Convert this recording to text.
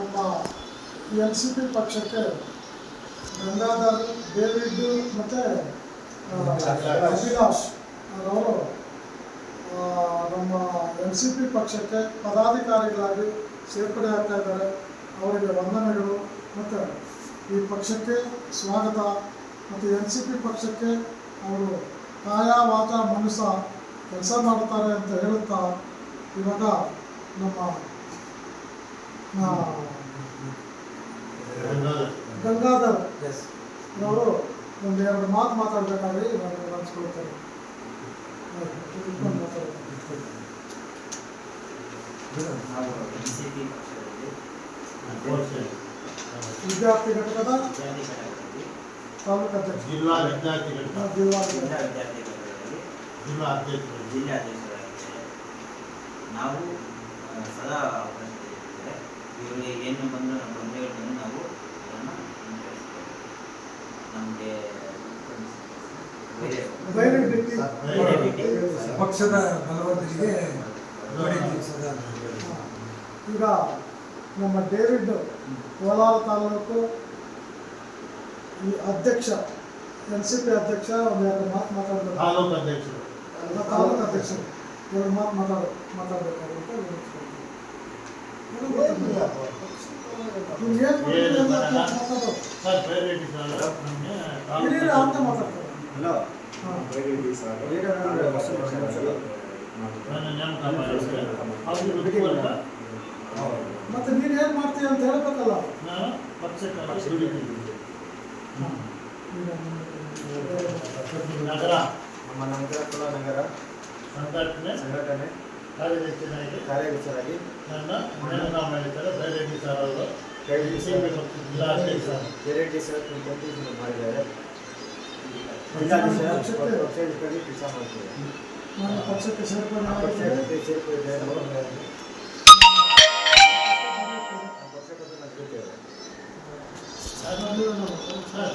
ನಮ್ಮ N C P ಪಕ್ಷಕ್ಕೆ Gangadhar David ಮತ್ತು ಅವಿನಾಶ್ ಅವರು ನಮ್ಮ ಎನ್ ಸಿ ಪಿ ಪಕ್ಷಕ್ಕೆ ಪದಾಧಿಕಾರಿಗಳಾಗಿ ಸೇರ್ಪಡೆ ಆಗ್ತಾ ಇದ್ದಾರೆ. ಅವರಿಗೆ ವಂದನೆಗಳು. ಮತ್ತು ಈ ಪಕ್ಷಕ್ಕೆ ಸ್ವಾಗತ. ಮತ್ತು ಎನ್ ಸಿ ಪಿ ಪಕ್ಷಕ್ಕೆ ಅವರು ಕಾಯ ವಾತ ಮನಸ್ಸ ಕೆಲಸ ಮಾಡ್ತಾರೆ ಅಂತ ಹೇಳುತ್ತಾ ಇವಾಗ ನಮ್ಮ ಆ, ಎಸ್ ಅವರು ಒಂದು ಎರಡು ಮಾತು ಮಾತಾಡಬೇಕಾದ್ರೆ ಇವಾಗ ಪಕ್ಷದಲ್ಲಿ ವಿದ್ಯಾರ್ಥಿ ಘಟಕದ ತಾಲೂಕು ಅಧ್ಯಕ್ಷ. ಜಿಲ್ಲಾ ವಿದ್ಯಾರ್ಥಿ ಘಟಕ. ಜಿಲ್ಲಾ ಜಿಲ್ಲಾ ವಿದ್ಯಾರ್ಥಿ ಘಟಕದಲ್ಲಿ ಜಿಲ್ಲಾ ಅಧ್ಯಕ್ಷರು. ಜಿಲ್ಲಾ ಅಧ್ಯಕ್ಷರಾಗಿದ್ದಾರೆ. ನಾವು ಸದಾ ಅವಕಾಶದಲ್ಲಿದ್ದೇವೆ ಇವರಿಗೆ ಏನು ಪಕ್ಷದ ಬಲವರ್ಧನೆಗೆ ಈಗ ನಮ್ಮ ಡೇವಿಡ್ ಕೋಲಾರ ತಾಲೂಕು ಈ ಅಧ್ಯಕ್ಷ ಎನ್ ಸಿ ಪಿ ಅಧ್ಯಕ್ಷ ಒಂದು ಎರಡು ಮಾತು ಮಾತಾಡಬೇಕು? ತಾಲೂಕು ಅಧ್ಯಕ್ಷರು. ತಾಲೂಕು ಅಧ್ಯಕ್ಷರು. ಎರಡು ಮಾತು ಮಾತಾಡ ಮಾತಾಡಬೇಕಾಗುತ್ತೆ ಅಂತ ಮಾತಾಡ್ತಾರೆ. ಹಲೋ. ಮತ್ತೆ ನೀನು ಏನು ಮಾಡ್ತೀಯ ಅಂತ ಹೇಳ್ಬೇಕಲ್ಲ? ನಗರ ನಮ್ಮ ನಗರ ಕುಲ ನಗರ ಸಂಘಟನೆ ಸಂಘಟನೆ ಕಾರ್ಯದರ್ಶಿಯಾಗಿ ಕಾರ್ಯದರ್ಶಿಯಾಗಿ ನನ್ನ ನೇಮಕ ಮಾಡಿದ್ದಾರೆ ಬೇರೆ ಸರ್ ಅವರು ಪಕ್ಷದ ಜಿಲ್ಲಾಧ್ಯಕ್ಷ ವೆರೈಟಿ ಸರ್ ಮಾಡಿದ್ದಾರೆ ಕೆಲಸ ಮಾಡ್ತಾರೆ ನಾನು ಪಕ್ಷಕ್ಕೆ ಸೇರ್ಪಡೆ ಪಕ್ಷಕ್ಕೆ ನಮ್ಮ ಪಕ್ಷಕ್ಕೆ ನಾವು ಗೆಲ್ತೇವೆ. ಸರ್